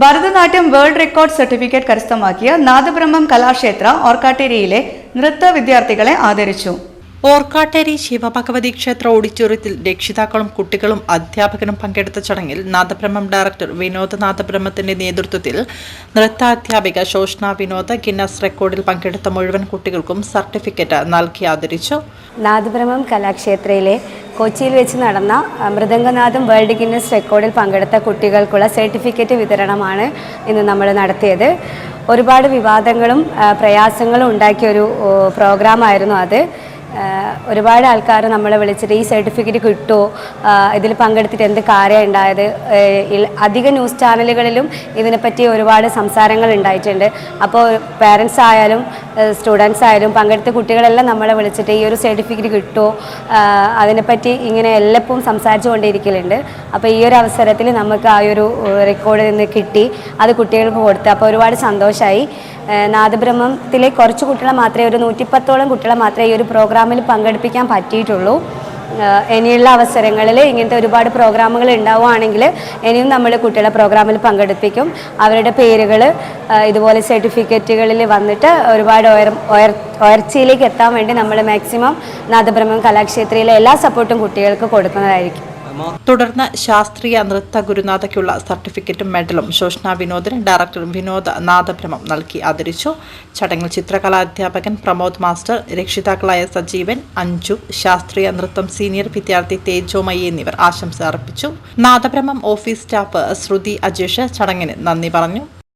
Bharatanatyam world record certificate കരസ്ഥമാക്കിയ നാദബ്രഹ്മം കലാക്ഷേത്ര ഓർക്കാട്ടേരിയിലെ നൃത്ത വിദ്യാർത്ഥികളെ ആദരിച്ചു. ഓർക്കാട്ടേരി ശിവഭഗവതി ക്ഷേത്ര ഓഡിറ്റോറിയത്തിൽ രക്ഷിതാക്കളും കുട്ടികളും അധ്യാപകനും പങ്കെടുത്ത ചടങ്ങിൽ നാദബ്രഹ്മം ഡയറക്ടർ വിനോദ് നാദബ്രഹ്മത്തിന്റെ നേതൃത്വത്തിൽ നൃത്താധ്യാപിക ശോഷണ വിനോദ് ഗിന്നസ് റെക്കോർഡിൽ പങ്കെടുത്ത മുഴുവൻ കുട്ടികൾക്കും സർട്ടിഫിക്കറ്റ് നൽകി ആദരിച്ചു. നാദബ്രഹ്മം കലാക്ഷേത്രയിലെ കൊച്ചിയിൽ വെച്ച് നടന്ന മൃദംഗനാഥം വേൾഡ് ഗിന്നസ് റെക്കോർഡിൽ പങ്കെടുത്ത കുട്ടികൾക്കുള്ള സർട്ടിഫിക്കറ്റ് വിതരണമാണ് ഇന്ന് നമ്മൾ നടത്തിയത്. ഒരുപാട് വിവാദങ്ങളും പ്രയാസങ്ങളും ഉണ്ടാക്കിയ ഒരു ഓ, പ്രോഗ്രാമായിരുന്നു അത്. ഒരുപാട് ആൾക്കാർ നമ്മളെ വിളിച്ചിട്ട് ഈ സർട്ടിഫിക്കറ്റ് കിട്ടുമോ ഇതിൽ പങ്കെടുത്തിട്ട് എന്ത് കാര്യം ഉണ്ടായത് അധിക ന്യൂസ് ചാനലുകളിലും ഇതിനെപ്പറ്റി ഒരുപാട് സംസാരങ്ങൾ ഉണ്ടായിട്ടുണ്ട് അപ്പോൾ പേരൻസ് ആയാലും സ്റ്റുഡൻസ് ആയാലും പങ്കെടുത്ത കുട്ടികളെല്ലാം നമ്മളെ വിളിച്ചിട്ട് ഈ ഒരു സർട്ടിഫിക്കറ്റ് കിട്ടുമോ അതിനെപ്പറ്റി ഇങ്ങനെ എല്ലപ്പോഴും സംസാരിച്ചു കൊണ്ടിരിക്കലുണ്ട് അപ്പോൾ ഈ ഒരു അവസരത്തിൽ നമുക്ക് ആ ഒരു റെക്കോർഡ് നിന്ന് കിട്ടി. അത് കുട്ടികൾക്ക് കൊടുത്ത്. അപ്പോൾ ഒരുപാട് സന്തോഷമായി നാദബ്രഹ്മത്തിലെ കുറച്ച് കുട്ടികളെ മാത്രമേ ഒരു നൂറ്റിപ്പത്തോളം കുട്ടികളെ മാത്രമേ ഈ ഒരു പ്രോഗ്രാമിൽ പങ്കെടുപ്പിക്കാൻ പറ്റിയിട്ടുള്ളൂ. ഇനിയുള്ള അവസരങ്ങളിൽ ഇങ്ങനത്തെ ഒരുപാട് പ്രോഗ്രാമുകൾ ഉണ്ടാവുകയാണെങ്കിൽ ഇനിയും നമ്മൾ കുട്ടികളെ പ്രോഗ്രാമിൽ പങ്കെടുപ്പിക്കും. അവരുടെ പേരുകൾ ഇതുപോലെ സർട്ടിഫിക്കറ്റുകളിൽ വന്നിട്ട് ഒരുപാട് ഉയർ ഉയർ ഉയർച്ചയിലേക്ക് എത്താൻ വേണ്ടി നമ്മൾ മാക്സിമം നാദബ്രഹ്മം കലാക്ഷേത്രയിലെ എല്ലാ സപ്പോർട്ടും കുട്ടികൾക്ക് കൊടുക്കുന്നതായിരിക്കും. തുടർന്ന് ശാസ്ത്രീയ നൃത്ത ഗുരുനാഥയ്ക്കുള്ള സർട്ടിഫിക്കറ്റും മെഡലും ശോഷണ വിനോദിന് ഡയറക്ടർ വിനോദ നാഥഭ്രമം നൽകി ആദരിച്ചു. ചടങ്ങിൽ ചിത്രകലാ അധ്യാപകൻ പ്രമോദ് മാസ്റ്റർ രക്ഷിതാക്കളായ സജീവൻ അഞ്ജു ശാസ്ത്രീയ നൃത്തം സീനിയർ വിദ്യാർത്ഥി തേജോമയി എന്നിവർ ആശംസ അർപ്പിച്ചു. നാഥഭ്രമം ഓഫീസ് സ്റ്റാഫ് ശ്രുതി അജേഷ് ചടങ്ങിന് നന്ദി പറഞ്ഞു.